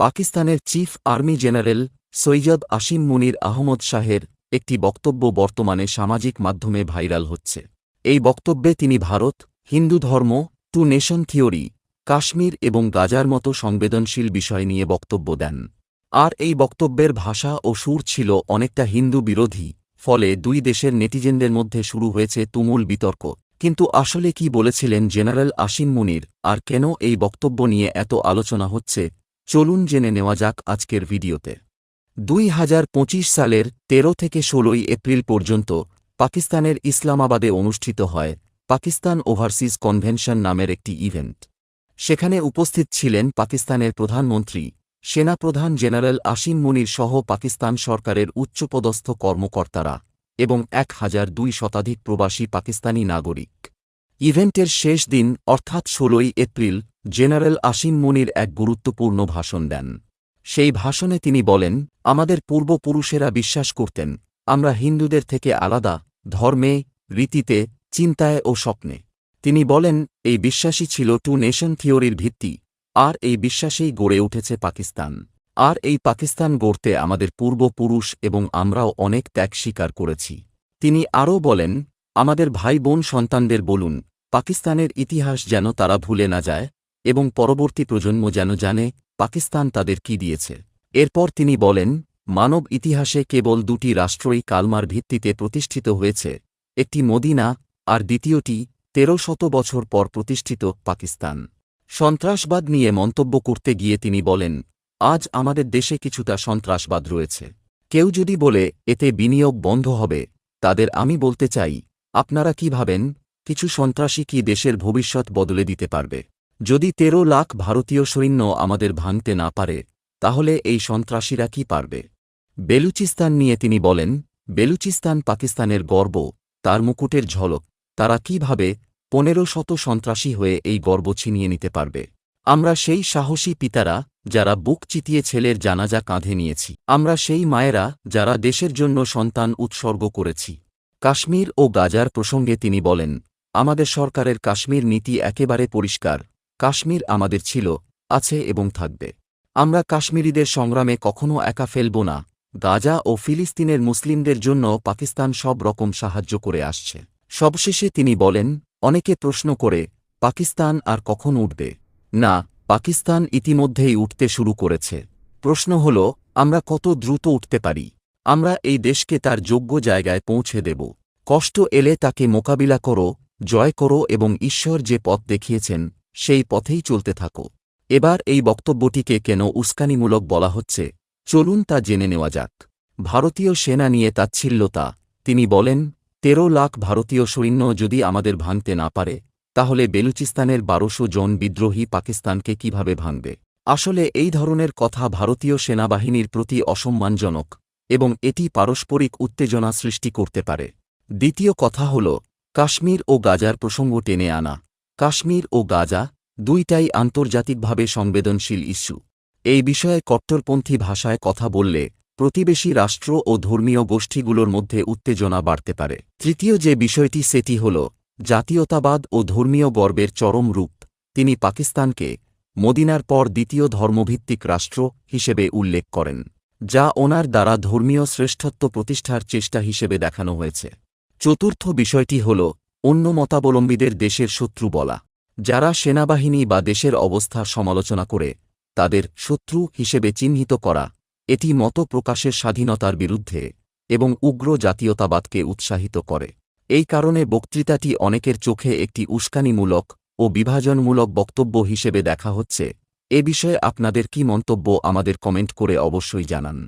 পাকিস্তানের chief army general Syed Asim Munir Ahmed শাহের একটি বক্তব্য বর্তমানে সামাজিক মাধ্যমে ভাইরাল হচ্ছে। এই বক্তব্যে তিনি ভারত, হিন্দু ধর্ম, টু নেশন থিওরি, কাশ্মীর এবং গাজার মতো সংবেদনশীল বিষয় নিয়ে বক্তব্য দেন। আর এই বক্তব্যের ভাষা ও সুর ছিল অনেকটা হিন্দু বিরোধী, ফলে দুই দেশের নেটিজেনদের মধ্যে শুরু হয়েছে তুমুল বিতর্ক। কিন্তু আসলে কি বলেছিলেন জেনারেল আসিম মুনির, আর কেন এই বক্তব্য নিয়ে এত আলোচনা হচ্ছে? চলুন জেনে নেওয়া যাক আজকের ভিডিওতে। দুই হাজার পঁচিশ সালের তেরো থেকে ষোলোই এপ্রিল পর্যন্ত পাকিস্তানের ইসলামাবাদে অনুষ্ঠিত হয় পাকিস্তান ওভারসিজ কনভেনশন নামের একটি ইভেন্ট। সেখানে উপস্থিত ছিলেন পাকিস্তানের প্রধানমন্ত্রী, সেনাপ্রধান জেনারেল আসিম মুনির সহ পাকিস্তান সরকারের উচ্চপদস্থ কর্মকর্তারা এবং এক হাজার দুই শতাধিক প্রবাসী পাকিস্তানি নাগরিক। ইভেন্টের শেষ দিন, অর্থাৎ ষোলোই এপ্রিল জেনারেল আসিম মুনির এক গুরুত্বপূর্ণ ভাষণ দেন। সেই ভাষণে তিনি বলেন, আমাদের পূর্বপুরুষেরা বিশ্বাস করতেন, আমরা হিন্দুদের থেকে আলাদা, ধর্মে, রীতিতে, চিন্তায় ও স্বপ্নে। তিনি বলেন, এই বিশ্বাসই ছিল টু নেশন থিওরির ভিত্তি, আর এই বিশ্বাসেই গড়ে উঠেছে পাকিস্তান। আর এই পাকিস্তান গড়তে আমাদের পূর্বপুরুষ এবং আমরাও অনেক ত্যাগ স্বীকার করেছি। তিনি আরও বলেন, আমাদের ভাই বোন সন্তানদের বলুন, পাকিস্তানের ইতিহাস যেন তারা ভুলে না যায় এবং পরবর্তী প্রজন্ম যেন জানে পাকিস্তান তাদের কি দিয়েছে। এরপর তিনি বলেন, মানব ইতিহাসে কেবল দুটি রাষ্ট্রই কালমার ভিত্তিতে প্রতিষ্ঠিত হয়েছে, একটি মদিনা আর দ্বিতীয়টি তেরো শত বছর পর প্রতিষ্ঠিত পাকিস্তান। সন্ত্রাসবাদ নিয়ে মন্তব্য করতে গিয়ে তিনি বলেন, আজ আমাদের দেশে কিছুটা সন্ত্রাসবাদ রয়েছে। কেউ যদি বলে, এতে বিনিয়োগ বন্ধ হবে, তাদের আমি বলতে চাই, আপনারা কি ভাবেন, কিছু সন্ত্রাসী কি দেশের ভবিষ্যৎ বদলে দিতে পারবে? যদি তেরো লাখ ভারতীয় সৈন্য আমাদের ভাঙতে না পারে, তাহলে এই সন্ত্রাসীরা কি পারবে? বেলুচিস্তান নিয়ে তিনি বলেন, বেলুচিস্তান পাকিস্তানের গর্ব, তার মুকুটের ঝলক, তারা কীভাবে পনেরো শত সন্ত্রাসী হয়ে এই গর্ব ছিনিয়ে নিতে পারবে? আমরা সেই সাহসী পিতারা, যারা বুক চিতিয়ে ছেলের জানাজা কাঁধে নিয়েছি। আমরা সেই মায়েরা, যারা দেশের জন্য সন্তান উৎসর্গ করেছি। কাশ্মীর ও গাজার প্রসঙ্গে তিনি বলেন, আমাদের সরকারের কাশ্মীর নীতি একেবারে পরিষ্কার কাশ্মীর আমাদের ছিল, আছে এবং থাকবে। আমরা কাশ্মীরিদের সংগ্রামে কখনও একা ফেলব না। গাজা ও ফিলিস্তিনের মুসলিমদের জন্য পাকিস্তান সব রকম সাহায্য করে আসছে। সবশেষে তিনি বলেন, অনেকে প্রশ্ন করে, পাকিস্তান আর কখন উঠবে? না, পাকিস্তান ইতিমধ্যেই উঠতে শুরু করেছে। প্রশ্ন হল, আমরা কত দ্রুত উঠতে পারি? আমরা এই দেশকে তার যোগ্য জায়গায় পৌঁছে দেব। কষ্ট এলে তাকে মোকাবিলা করো, জয় করো এবং ঈশ্বর যে পথ দেখিয়েছেন সেই পথেই চলতে থাকো। এবার এই বক্তব্যটিকে কেন উস্কানিমূলক বলা হচ্ছে, চলুন তা জেনে নেওয়া যাক। ভারতীয় সেনা নিয়ে তাচ্ছিল্যতা, তিনি বলেন, তেরো লাখ ভারতীয় সৈন্য যদি আমাদের ভাঙতে না পারে, তাহলে বেলুচিস্তানের বারোশো জন বিদ্রোহী পাকিস্তানকে কীভাবে ভাঙবে? আসলে এই ধরনের কথা ভারতীয় সেনাবাহিনীর প্রতি অসম্মানজনক এবং এটি পারস্পরিক উত্তেজনা সৃষ্টি করতে পারে। দ্বিতীয় কথা হল, কাশ্মীর ও গাজার প্রসঙ্গ টেনে আনা। কাশ্মীর ও গাজা দুইটাই আন্তর্জাতিকভাবে সংবেদনশীল ইস্যু। এই বিষয়ে কট্টরপন্থী ভাষায় কথা বললে প্রতিবেশী রাষ্ট্র ও ধর্মীয় গোষ্ঠীগুলোর মধ্যে উত্তেজনা বাড়তে পারে। তৃতীয় যে বিষয়টি সেটি হল জাতীয়তাবাদ ও ধর্মীয় গর্বের চরম রূপ। তিনি পাকিস্তানকে মদিনার পর দ্বিতীয় ধর্মভিত্তিক রাষ্ট্র হিসেবে উল্লেখ করেন, যা ওনার দ্বারা ধর্মীয় শ্রেষ্ঠত্ব প্রতিষ্ঠার চেষ্টা হিসেবে দেখানো হয়েছে। চতুর্থ বিষয়টি হল অন্য মতাবলম্বীদের দেশের শত্রু বলা। যারা সেনাবাহিনী বা দেশের অবস্থার সমালোচনা করে, তাদের শত্রু হিসেবে চিহ্নিত করা, এটি মত প্রকাশের স্বাধীনতার বিরুদ্ধে এবং উগ্র জাতীয়তাবাদকে উৎসাহিত করে। এই কারণে বক্তৃতাটি অনেকের চোখে একটি উস্কানিমূলক ও বিভাজনমূলক বক্তব্য হিসেবে দেখা হচ্ছে। এ বিষয়ে আপনাদের কি মন্তব্য আমাদের কমেন্ট করে অবশ্যই জানান।